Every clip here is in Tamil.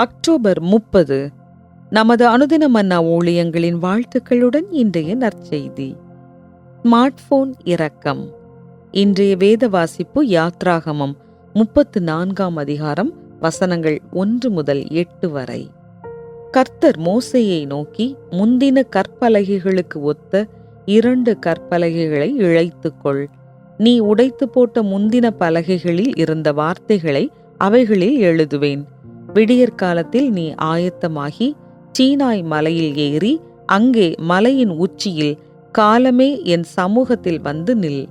அக்டோபர் முப்பது. நமது அனுதின மன்னா ஊழியங்களின் வாழ்த்துக்களுடன் இன்றைய நற்செய்தி. ஸ்மார்ட் போன் இரக்கம். இன்றைய வேத வாசிப்பு யாத்ராகமம் முப்பத்து நான்காம் அதிகாரம் வசனங்கள் ஒன்று முதல் எட்டு வரை. கர்த்தர் மோசையை நோக்கி முந்தின கற்பலகைகளுக்கு ஒத்த இரண்டு கற்பலகைகளை இழைத்துக்கொள். நீ உடைத்து போட்ட முந்தின பலகைகளில் இருந்த வார்த்தைகளை அவைகளில் எழுதுவேன். விடியற்காலத்தில் நீ ஆயத்தமாகி சீனாய் மலையில் ஏறி அங்கே மலையின் உச்சியில் காலமே என் சமூகத்தில் வந்து நில்.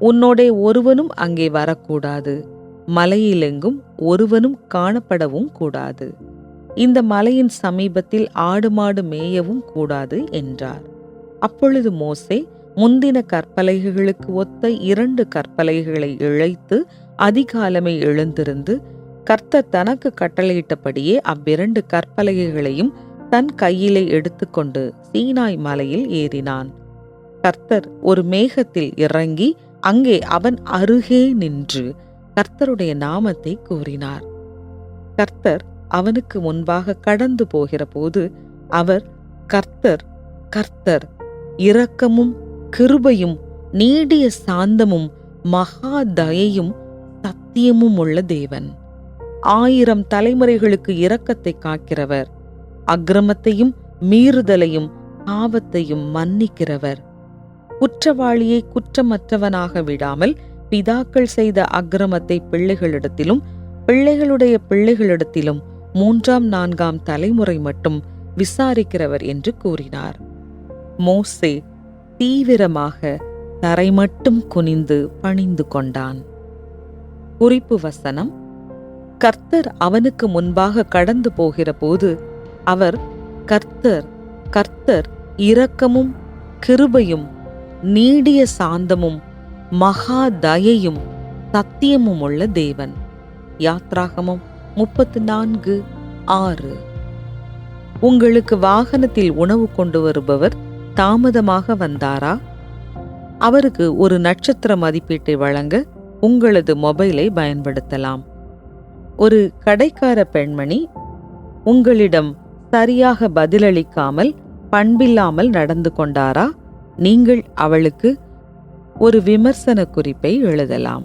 உன்னோடே ஒருவனும் அங்கே வரக்கூடாது. மலையிலெங்கும் ஒருவனும் காணப்படவும் கூடாது. இந்த மலையின் சமீபத்தில் ஆடு மாடு மேயவும் கூடாது என்றார். அப்பொழுது மோசே முந்தின கற்பலகைகளுக்கு ஒத்த இரண்டு கற்பலகைகளை இழைத்து அதிகாலமே எழுந்திருந்து கர்த்தர் தனக்கு கட்டளையிட்டபடியே அவ்விரண்டு கற்பலகைகளையும் தன் கையிலே எடுத்துக்கொண்டு சீனாய் மலையில் ஏறினான். கர்த்தர் ஒரு மேகத்தில் இறங்கி அங்கே அவன் அருகே நின்று கர்த்தருடைய நாமத்தை கூறினார். கர்த்தர் அவனுக்கு முன்பாக கடந்து போகிற போது அவர் கர்த்தர் கர்த்தர் இரக்கமும் கிருபையும் நீடிய சாந்தமும் மகா தயையும் சத்தியமும் உள்ள தேவன். ஆயிரம் தலைமுறைகளுக்கு இரக்கத்தை காக்கிறவர். அக்கிரமத்தையும் மீறுதலையும் பாவத்தையும் மன்னிக்கிறவர். குற்றவாளியை குற்றமற்றவனாக விடாமல் பிதாக்கள் செய்த அக்கிரமத்தை பிள்ளைகளிடத்திலும் பிள்ளைகளுடைய பிள்ளைகளிடத்திலும் மூன்றாம் நான்காம் தலைமுறை மட்டும் விசாரிக்கிறவர் என்று கூறினார். மோசே தீவிரமாக தரை மட்டும் குனிந்து பணிந்து கொண்டான். குறிப்பு வசனம் கர்த்தர் அவனுக்கு முன்பாக கடந்து போகிற போது அவர் கர்த்தர் கர்த்தர் இரக்கமும் கிருபையும் நீடிய சாந்தமும் மகா தயையும் சத்தியமும் உள்ள தேவன். யாத்ராகமம் முப்பத்து நான்கு ஆறு. உங்களுக்கு வாகனத்தில் உணவு கொண்டு வருபவர் தாமதமாக வந்தாரா? அவருக்கு ஒரு நட்சத்திர மதிப்பீட்டை வழங்க உங்களது மொபைலை பயன்படுத்தலாம். ஒரு கடைக்கார பெண்மணி உங்களிடம் சரியாக பதிலளிக்காமல் பண்பில்லாமல் நடந்து கொண்டாரா? நீங்கள் அவளுக்கு ஒரு விமர்சன குறிப்பை எழுதலாம்.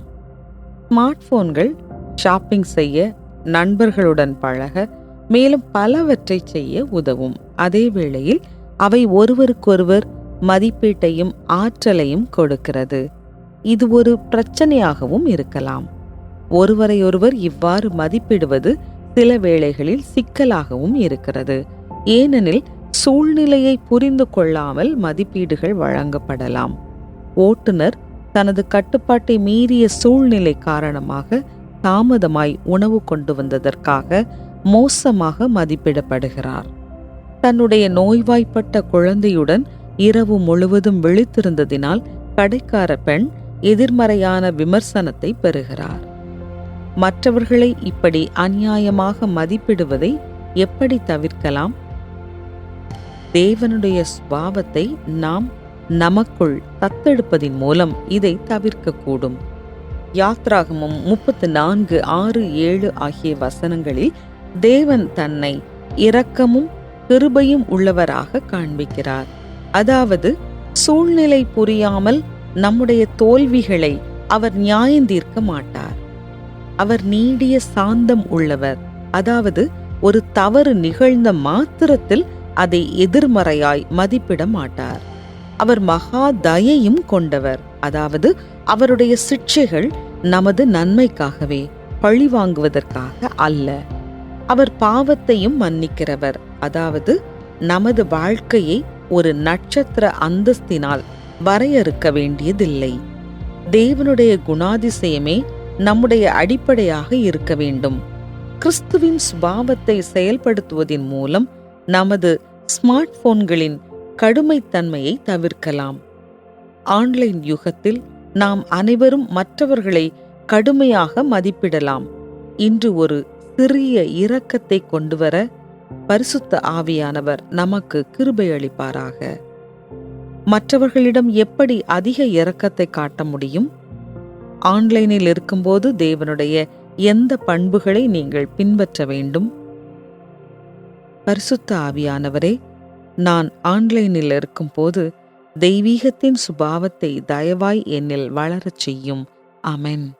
ஸ்மார்ட் போன்கள் ஷாப்பிங் செய்ய நண்பர்களுடன் பழக மேலும் பலவற்றை செய்ய உதவும். அதே வேளையில் அவை ஒருவருக்கொருவர் மதிப்பீட்டையும் ஆற்றலையும் கொடுக்கிறது. இது ஒரு பிரச்சனையாகவும் இருக்கலாம். ஒருவரையொருவர் இவ்வாறு மதிப்பிடுவது சில வேளைகளில் சிக்கலாகவும் இருக்கிறது. ஏனெனில் சூழ்நிலையை புரிந்து கொள்ளாமல் மதிப்பீடுகள் வழங்கப்படலாம். ஓட்டுநர் தனது கட்டுப்பாட்டை மீறிய சூழ்நிலை காரணமாக தாமதமாய் உணவு கொண்டு வந்ததற்காக மோசமாக மதிப்பிடப்படுகிறார். தன்னுடைய நோய்வாய்ப்பட்ட குழந்தையுடன் இரவு முழுவதும் விழித்திருந்ததினால் கடைக்கார பெண் எதிர்மறையான விமர்சனத்தை பெறுகிறார். மற்றவர்களை இப்படி அநியாயமாக மதிப்பிடுவதை எப்படி தவிர்க்கலாம்? தேவனுடைய சுபாவத்தை நாம் நமக்குள் தத்தெடுப்பதின் மூலம் இதை தவிர்க்கக்கூடும். யாத்ராகமும் முப்பத்து நான்கு ஆறு ஏழு ஆகிய வசனங்களில் தேவன் தன்னை இரக்கமும் கிருபையும் உள்ளவராக காண்பிக்கிறார். அதாவது சூழ்நிலை புரியாமல் நம்முடைய தோல்விகளை அவர் நியாயந்தீர்க்க மாட்டார். அவர் நீடிய சாந்தம் உள்ளவர். அதாவது ஒரு தவறு நிகழ்ந்த மாத்திரத்தில் அதை எதிர்மறையாய் மதிப்பிட மாட்டார். அவர் மகா தயையும் கொண்டவர். அதாவது அவருடைய சிக்ஷைகள் நமது நன்மைக்காகவே பழி வாங்குவதற்காக அல்ல. அவர் பாவத்தையும் மன்னிக்கிறவர். அதாவது நமது வாழ்க்கையை ஒரு நட்சத்திர அந்தஸ்தினால் வரையறுக்க வேண்டியதில்லை. தேவனுடைய குணாதிசயமே நம்முடைய அடிப்படையாக இருக்க வேண்டும். கிறிஸ்துவின் சுபாவத்தை செயல்படுத்துவதின் மூலம் நமது ஸ்மார்ட் போன்களின் கடுமைத்தன்மையை தவிர்க்கலாம். ஆன்லைன் யுகத்தில் நாம் அனைவரும் மற்றவர்களை கடுமையாக மதிப்பிடலாம். இன்று ஒரு சிறிய இரக்கத்தை கொண்டுவர பரிசுத்த ஆவியானவர் நமக்கு கிருபை அளிப்பாராக. மற்றவர்களிடம் எப்படி அதிக இரக்கத்தை காட்ட முடியும்? ஆன்லைனில் இருக்கும்போது தேவனுடைய எந்த பண்புகளை நீங்கள் பின்பற்ற வேண்டும்? பரிசுத்த ஆவியானவரே நான் ஆன்லைனில் இருக்கும்போது தெய்வீகத்தின் சுபாவத்தை தயவாய் என்னில் வளரச் செய்யும். அமென்